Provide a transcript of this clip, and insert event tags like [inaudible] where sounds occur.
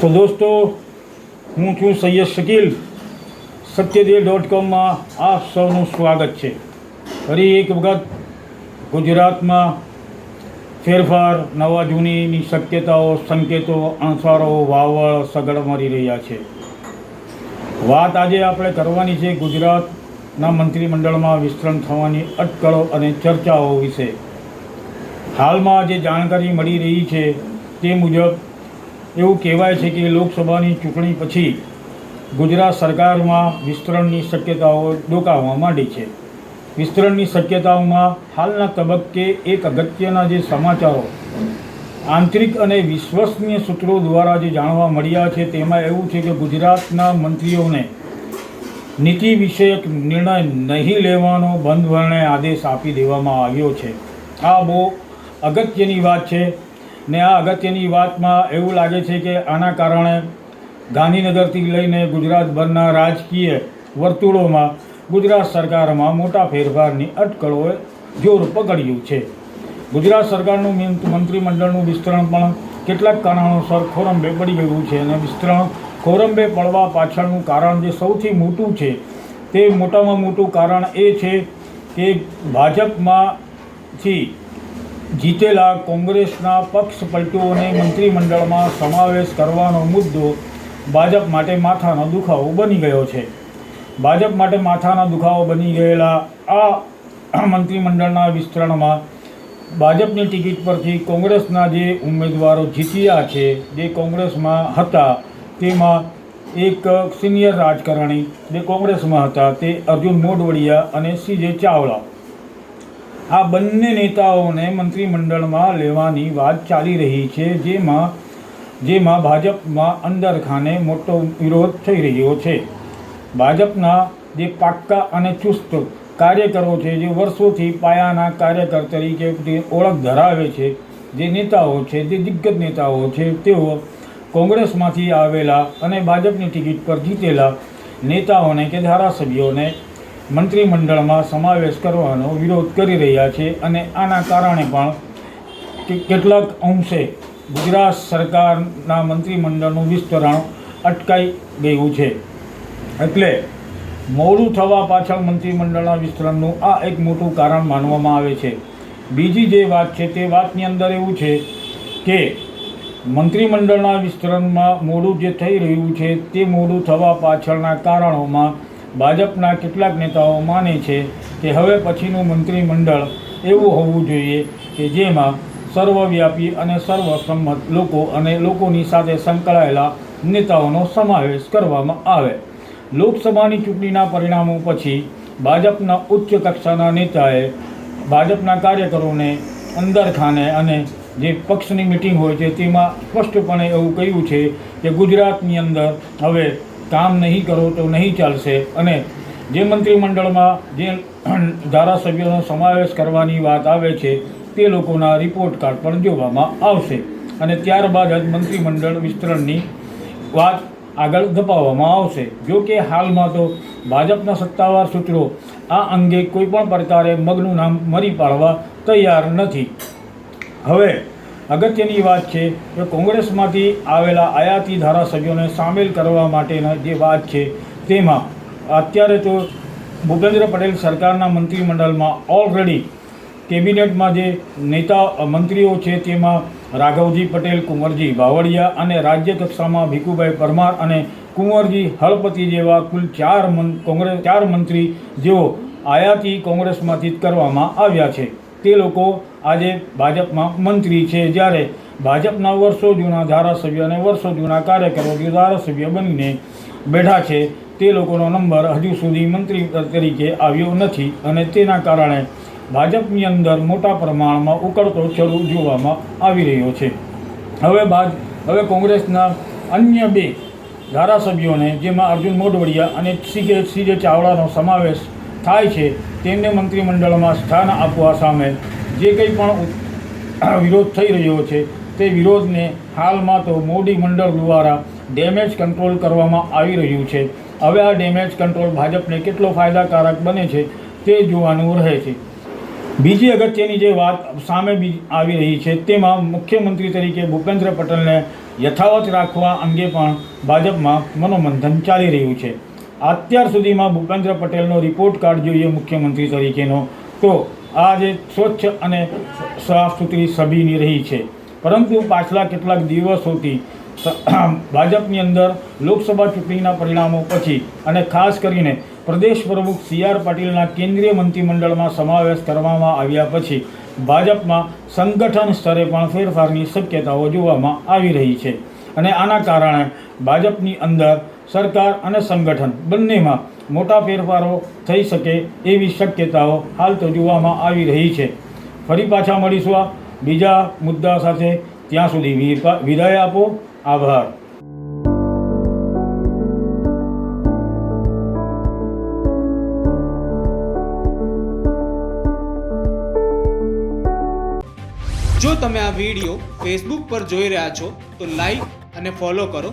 તો દોસ્તો, હું છું સૈયદ શકીલ સત્યદેવ ડોટ કોમમાં આપ સૌનું સ્વાગત છે. ફરી એક વખત ગુજરાતમાં ફેરફાર નવા જૂનીની શક્યતાઓ, સંકેતો, અણસારો વાવળ સગડ મારી રહ્યા છે. વાત આજે આપણે કરવાની છે ગુજરાતના મંત્રીમંડળમાં વિસ્તરણ થવાની અટકળો અને ચર્ચાઓ વિશે. હાલમાં જે જાણકારી મળી રહી છે તે મુજબ એવું કહેવાય છે કે લોકસભાની ચૂંટણી પછી ગુજરાત સરકારમાં વિસ્તરણની શક્યતાઓ ડોકાવવા માંડી છે. વિસ્તરણની શક્યતાઓમાં હાલના તબક્કે એક અગત્યના જે સમાચારો, આંતરિક અને વિશ્વસનીય સૂત્રો દ્વારા જે જાણવા મળ્યા છે તેમાં એવું છે કે ગુજરાતના મંત્રીઓને નીતિ વિષયક નિર્ણય નહીં લેવાનો બંધ વર્ણે આદેશ આપી દેવામાં આવ્યો છે. આ બહુ અગત્યની વાત છે. ને આ અગત્યની વાતમાં એવું લાગે છે કે આના કારણે ગાંધીનગરથી લઈને ગુજરાતભરના રાજકીય વર્તુળોમાં ગુજરાત સરકારમાં મોટા ફેરફારની અટકળોએ જોર પકડ્યું છે. ગુજરાત સરકારનું મંત્રીમંડળનું વિસ્તરણ પણ કેટલાક કારણોસર ખોરંબે પડી ગયું છે અને વિસ્તરણ ખોરંબે પડવા પાછળનું કારણ જે સૌથી મોટું છે તે મોટામાં મોટું કારણ એ છે કે ભાજપમાંથી જીતેલા કોંગ્રેસના પક્ષ પલટુઓને મંત્રીમંડળમાં સમાવેશ કરવાનો મુદ્દો ભાજપ માટે માથાનો દુખાવો બની ગયો છે. ભાજપ માટે માથાના દુખાવો બની ગયેલા આ મંત્રીમંડળના વિસ્તરણમાં ભાજપની ટિકિટ પરથી કોંગ્રેસના જે ઉમેદવારો જીત્યા છે, જે કોંગ્રેસમાં હતા, તેમાં એક સિનિયર રાજકારણી, જે કોંગ્રેસમાં હતા, તે અર્જુન મોઢવડિયા અને સીજે ચાવડા આ બંને નેતાઓને મંત્રીમંડળમાં લેવાની વાત ચાલી રહી છે, જેમાં જેમાં ભાજપમાં અંદરખાને મોટો વિરોધ થઈ રહ્યો છે. ભાજપના જે પાક્કા અને ચુસ્ત કાર્યકરો છે, જે વર્ષોથી પાયાના કાર્યકર તરીકે ઓળખ ધરાવે છે, જે નેતાઓ છે, જે દિગ્ગજ નેતાઓ છે, તેઓ કોંગ્રેસમાંથી આવેલા અને ભાજપની ટિકિટ પર જીતેલા નેતાઓને કે ધારાસભ્યોને મંત્રીમંડળમાં સમાવેશ કરવાનો વિરોધ કરી રહ્યા છે અને આના કારણે પણ કેટલાક અંશે ગુજરાત સરકારના મંત્રીમંડળનું વિસ્તરણ અટકાઈ ગયું છે. એટલે મોડું થવા પાછળ મંત્રીમંડળના વિસ્તરણનું આ એક મોટું કારણ માનવામાં આવે છે. બીજી જે વાત છે તે વાતની અંદર એવું છે કે મંત્રીમંડળના વિસ્તરણમાં મોડું જે થઈ રહ્યું છે તે મોડું થવા પાછળના કારણોમાં ભાજપના કેટલાક નેતાઓ માને છે કે હવે પછીનું મંત્રીમંડળ એવું હોવું જોઈએ કે જેમાં સર્વવ્યાપી અને સર્વસંમત લોકો અને લોકોની સાથે સંકળાયેલા નેતાઓનો સમાવેશ કરવામાં આવે. લોકસભાની ચૂંટણીના પરિણામો પછી ભાજપના ઉચ્ચ કક્ષાના નેતાએ ભાજપના કાર્યકરોને અંદરખાને અને જે પક્ષની મિટિંગ હોય છે તેમાં સ્પષ્ટપણે એવું કહ્યું છે કે ગુજરાતની અંદર હવે કામ નહીં કરો તો નહીં ચાલશે. અને જે મંત્રીમંડળમાં જે [clears throat] ધારાસભ્યોનો સમાવેશ કરવાની વાત આવે છે, તે લોકોના રિપોર્ટ કાર્ડ પણ જોવામાં આવશે. અને ત્યારબાદ જ મંત્રીમંડળ વિસ્તરણની વાત આગળ ધપાવવામાં આવશે. જો કે હાલમાં તો ભાજપના સત્તાવાર સૂત્રો આ અંગે કોઈપણ પ્રકારે મગનું નામ મરી પાડવા તૈયાર નથી. હવે અગત્યની વાત છે કે કોંગ્રેસમાંથી આવેલા આયાતી ધારાસભ્યોને સામેલ કરવા માટેના જે વાત છે તેમાં અત્યારે તો ભૂપેન્દ્ર પટેલ સરકારના મંત્રીમંડળમાં ઓલરેડી કેબિનેટમાં જે નેતા મંત્રીઓ છે તેમાં રાઘવજી પટેલ, કુંવરજી બાવળિયા અને રાજ્ય કક્ષામાં ભીખુભાઈ પરમાર અને કુંવરજી હળપતિ જેવા કુલ ચાર કોંગ્રેસ ચાર મંત્રી જેઓ આયાતી કોંગ્રેસમાંથી કરવામાં આવ્યા છે. તે લોકો આજે ભાજપમાં મંત્રી છે જ્યારે ભાજપના વર્ષો જૂના ધારાસભ્ય અને વર્ષો જૂના કાર્યકરો જે ધારાસભ્ય બનીને બેઠા છે, તે લોકોનો નંબર હજુ સુધી મંત્રી તરીકે આવ્યો નથી અને તેના કારણે ભાજપની અંદર મોટા પ્રમાણમાં ઉકળતો ચરુ જોવામાં આવી રહ્યો છે. હવે બાદ, હવે કોંગ્રેસના અન્ય બે ધારાસભ્યોને, જેમાં અર્જુન મોઢવડિયા અને સી કે સી જે ચાવડાનો સમાવેશ થાય છે, તેમને મંત્રીમંડળમાં સ્થાન આપવા સામે જે કંઈ પણ વિરોધ થઈ રહ્યો છે, તે વિરોધને હાલમાં તો મોદી મંડળ દ્વારા ડેમેજ કંટ્રોલ કરવામાં આવી રહ્યું છે. હવે આ ડેમેજ કંટ્રોલ ભાજપને કેટલો ફાયદાકારક બને છે, તે જોવાનું રહે છે. બીજી અગત્યની જે વાત સામે આવી રહી છે, તેમાં મુખ્યમંત્રી તરીકે ભૂપેન્દ્ર પટેલને યથાવત રાખવા અંગે પણ ભાજપમાં મનોમંથન ચાલી રહ્યું છે. અત્યાર સુધીમાં ભૂપેન્દ્ર પટેલનો રિપોર્ટ કાર્ડ જોઈએ મુખ્યમંત્રી તરીકેનો. તો આ જે સ્વચ્છ અને સાફ સુથરી સભીની રહી છે. પરંતુ પાછલા કેટલાક દિવસોથી ભાજપની અંદર લોકસભા ચૂંટણીના પરિણામો પછી અને ખાસ કરીને પ્રદેશ પ્રમુખ સી આર પાટીલના કેન્દ્રીય મંત્રીમંડળમાં સમાવેશ કરવામાં આવ્યા પછી ભાજપમાં સંગઠન સ્તરે પણ ફેરફારની શક્યતાઓ જોવામાં આવી રહી છે. અને આના કારણે ભાજપની અંદર સરકાર અને સંગઠન બંનેમાં મોટા ફેરફારો થઈ શકે એવી શક્યતાઓ હાલ તો જોવામાં આવી રહી છે. ફરી પાછા મળીશું બીજા મુદ્દા સાથે. ત્યાં સુધી વિદાય આપો. આભાર. જો તમે આ વીડિયો ફેસબુક પર જોઈ રહ્યા છો, તો લાઈક અને ફોલો કરો.